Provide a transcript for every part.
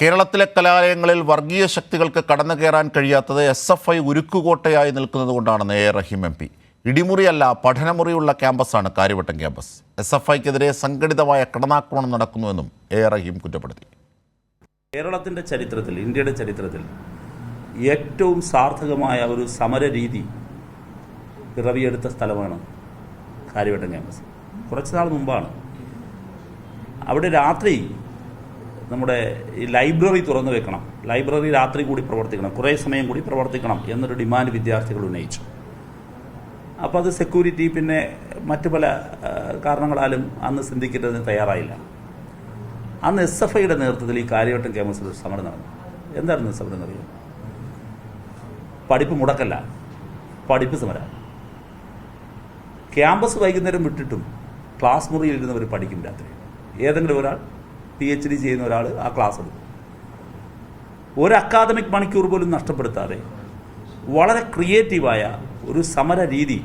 കേരളത്തിലെ കലാലയങ്ങളിൽ വർഗീയ ശക്തികൾക്ക് കടന്നു കയറാൻ കഴിയാത്തത് എസ് എഫ് ഐ ഉരുക്കുകോട്ടയായി നിൽക്കുന്നത് കൊണ്ടാണെന്ന് എ. റഹീം എം. പി. ഇടിമുറിയല്ല പഠനമുറിയുള്ള ക്യാമ്പസാണ് കാര്യവട്ടം ക്യാമ്പസ്. എസ് എഫ് ഐക്കെതിരെ സംഘടിതമായ കടന്നാക്രമണം നടക്കുന്നുവെന്നും എ. റഹീം കുറ്റപ്പെടുത്തി. കേരളത്തിന്റെ ചരിത്രത്തിൽ ഇന്ത്യയുടെ ചരിത്രത്തിൽ ഏറ്റവും സാർത്ഥകമായ ഒരു സമര രീതി പിറവിയെടുത്ത സ്ഥലമാണ് കാര്യവട്ടം ക്യാമ്പസ്. കുറച്ച് നാൾ മുമ്പാണ്. അവിടെ രാത്രി നമ്മുടെ ഈ ലൈബ്രറി തുറന്നു വെക്കണം. ലൈബ്രറി രാത്രി കൂടി പ്രവർത്തിക്കണം. കുറേ സമയം കൂടി പ്രവർത്തിക്കണം എന്നൊരു ഡിമാൻഡ് വിദ്യാർത്ഥികൾ ഉന്നയിച്ചു. അപ്പോൾ അത് സെക്യൂരിറ്റി പിന്നെ മറ്റു പല കാരണങ്ങളാലും അന്ന് ചിന്തിക്കേണ്ടതിന് തയ്യാറായില്ല. അന്ന് എസ് എഫ് ഐയുടെ നേതൃത്വത്തിൽ ഈ കാര്യവട്ടം ക്യാമ്പസിൽ സമരം നടന്നു. എന്തായിരുന്നു സമരം എന്നറിയാം പഠിപ്പ് മുടക്കല്ല. പഠിപ്പ് സമരം. ക്യാമ്പസ് വൈകുന്നേരം വിട്ടിട്ടും ക്ലാസ് മുറിയിൽ ഇരുന്നവർ പഠിക്കും രാത്രി. ഏതെങ്കിലും ഒരാൾ പി എച്ച് ഡി ചെയ്യുന്ന ഒരാൾ ആ ക്ലാസ് എടുക്കും. ഒരു അക്കാദമിക് മണിക്കൂർ പോലും നഷ്ടപ്പെടുത്താതെ വളരെ ക്രിയേറ്റീവായ ഒരു സമര രീതി.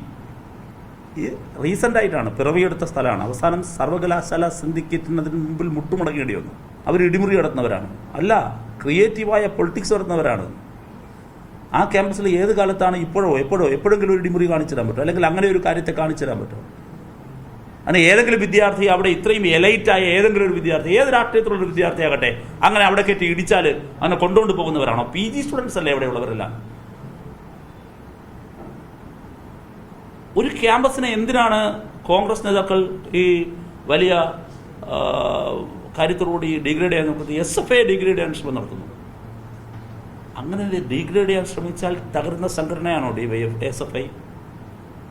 റീസെന്റായിട്ടാണ് പിറവിയെടുത്ത സ്ഥലമാണ്. അവസാനം സർവകലാശാല സിന്ധിക്കെത്തുന്നതിന് മുമ്പിൽ മുട്ടുമുടങ്ങേണ്ടി വന്നു. അവർ ഇടിമുറി നടത്തുന്നവരാണ്. അല്ല ക്രിയേറ്റീവായ പൊളിറ്റിക്സ് നടത്തുന്നവരാണ്. ആ ക്യാമ്പസിൽ ഏത് കാലത്താണ് ഇപ്പോഴോ എപ്പോഴോ എപ്പോഴെങ്കിലും ഒരു ഇടിമുറി കാണിച്ചു തരാൻ പറ്റുമോ അല്ലെങ്കിൽ അങ്ങനെ ഒരു കാര്യത്തെ കാണിച്ചു തരാൻ പറ്റുമോ അങ്ങനെ ഏതെങ്കിലും വിദ്യാർത്ഥി അവിടെ ഇത്രയും എലൈറ്റായ ഏതെങ്കിലും ഒരു വിദ്യാർത്ഥി ഏത് രാഷ്ട്രീയത്തിലുള്ള ഒരു വിദ്യാർത്ഥി ആകട്ടെ അങ്ങനെ അവിടെ കയറ്റി ഇടിച്ചാൽ അങ്ങനെ കൊണ്ടുകൊണ്ട് പോകുന്നവരാണോ? പി ജി സ്റ്റുഡൻസ് അല്ലേ ഉള്ളവരല്ല? ഒരു ക്യാമ്പസിനെ എന്തിനാണ് കോൺഗ്രസ് നേതാക്കൾ ഈ വലിയ കാര്യത്തോടുകൂടി ഡിഗ്രേഡ് ചെയ്യാൻ നോക്കുന്നത്? എസ് എഫ് ഐ ഡിഗ്രേഡ് ചെയ്യാൻ ശ്രമം നടത്തുന്നു. അങ്ങനെ ഡിഗ്രേഡ് ചെയ്യാൻ ശ്രമിച്ചാൽ തകരുന്ന സംഘടനയാണോ D Y F S F I